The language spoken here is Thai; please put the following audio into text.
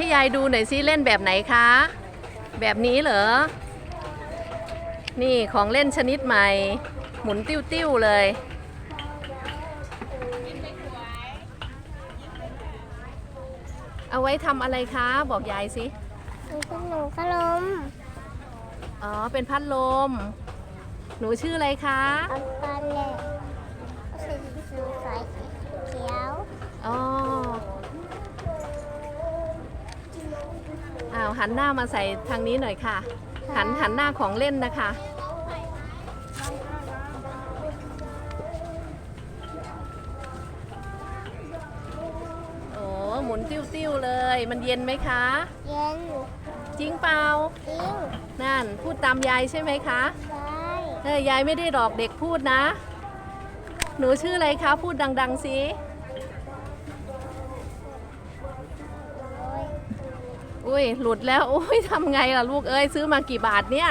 ให้ยายดูหน่อยซิเล่นแบบไหนคะ แบบนี้เหรอ นี่ของเล่นชนิดใหม่ หมุนติ้วๆเลย เอาไว้ทำอะไรคะ บอกยายสิมันเป็นหนูขนมอ๋อ เป็นพัดลม หนูชื่ออะไรคะ อันปันเลาวหันหน้ามาใส่ทางนี้หน่อยค่ะ หันหันหน้าของเล่นนะคะ โอ้หมุนติ้วๆเลย มันเย็นไหมคะ เย็นจริงเปล่า จริงนั่น พูดตามยายใช่ไหมคะใช่เออยายไม่ได้หลอกเด็กพูดนะ หนูชื่ออะไรคะ พูดดัง ๆสิ อุ้ยหลุดแล้วอุ้ยทำไงล่ะลูกเอ้ยซื้อมากี่บาทเนี่ย